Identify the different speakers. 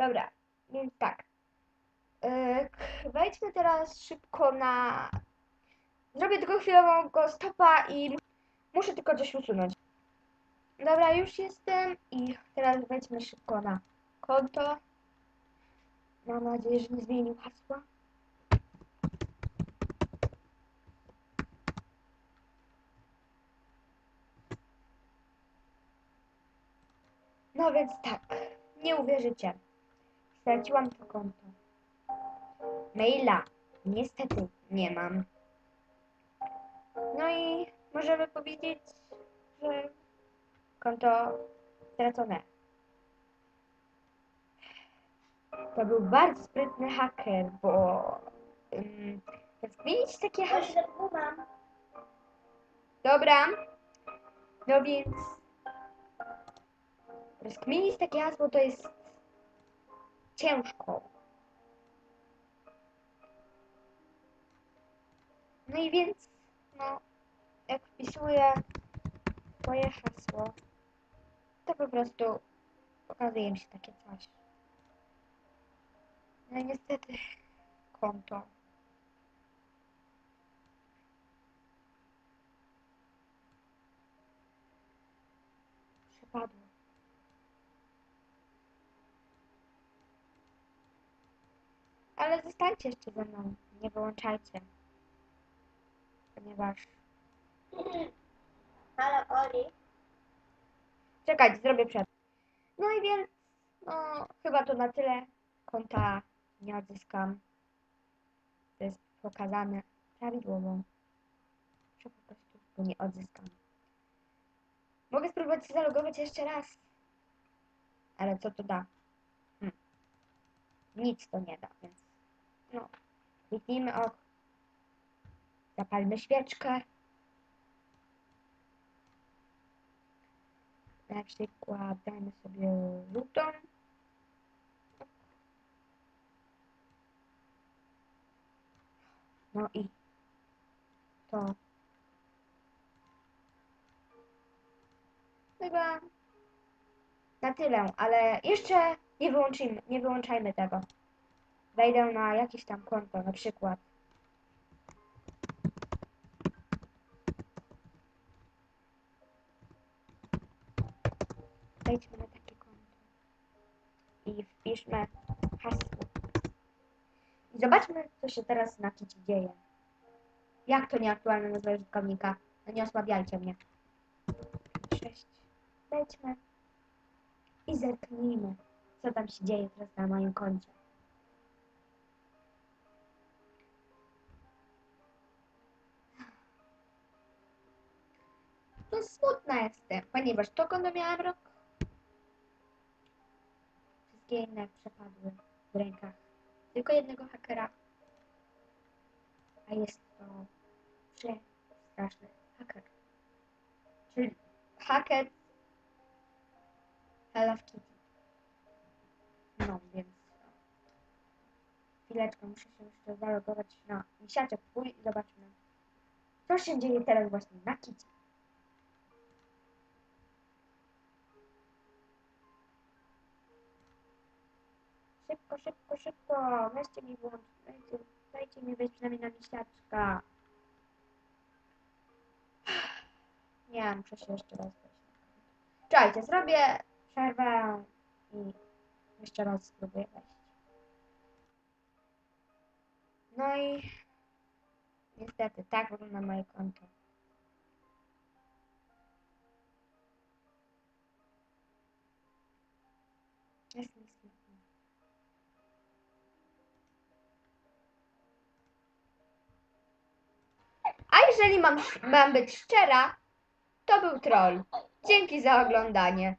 Speaker 1: Dobra, więc tak. K- wejdźmy teraz szybko na... Zrobię tylko chwilowego stopa i muszę tylko coś usunąć. Dobra, już jestem i teraz wejdźmy szybko na konto. Mam nadzieję, że nie zmienił hasła. No więc tak, nie uwierzycie. Straciłam to konto. Maila niestety nie mam. No i możemy powiedzieć, że konto stracone. To był bardzo sprytny haker, bo um, zmienić takie hasło. Dobra. No więc rozkminić takie hasło to jest ciężko. No i więc, no, jak wpisuję swoje hasło, to po prostu pokazuje mi się takie coś. No i niestety konto. Przepadło. Ale zostańcie jeszcze ze mną, nie wyłączajcie. Ponieważ...
Speaker 2: Halo, Oli.
Speaker 1: Czekajcie, zrobię przed. No i więc, no, chyba to na tyle. Konta nie odzyskam. To jest pokazane prawidłowo, że po prostu go nie odzyskam. Mogę spróbować się zalogować jeszcze raz. Ale co to da? Hm. Nic to nie da, więc no, kliknijmy ok. Zapalmy świeczkę. Na przykład dajmy sobie żółtą. No i to chyba na tyle, ale jeszcze nie wyłączymy, nie wyłączajmy tego. Wejdę na jakieś tam konto, na przykład. Wejdźmy na takie konto i wpiszmy hasło. I zobaczmy, co się teraz na kicie dzieje. Jak to nieaktualne nazwa użytkownika? No nie osłabiajcie mnie. Cześć. Wejdźmy i zerknijmy, co tam się dzieje teraz na moim koncie. Smutna jestem, ponieważ to konto miałam rok. Wszystkie inne przepadły w rękach tylko jednego hakera. A jest to straszny haker. Czyli haker Hello Kitty. No, więc chwileczkę muszę się jeszcze zalogować na misiaczek twój i zobaczmy, co się dzieje teraz właśnie na Kitty. Szybko, szybko, szybko, weźcie mi włącz, dajcie, dajcie mi wejść przynajmniej na misiaczka. Nie, muszę się jeszcze raz wejść. Czekajcie, zrobię przerwę i jeszcze raz spróbuję wejść. No i niestety tak wygląda moje konto. Jest mi jeżeli mam, mam być szczera, to był troll. Dzięki za oglądanie.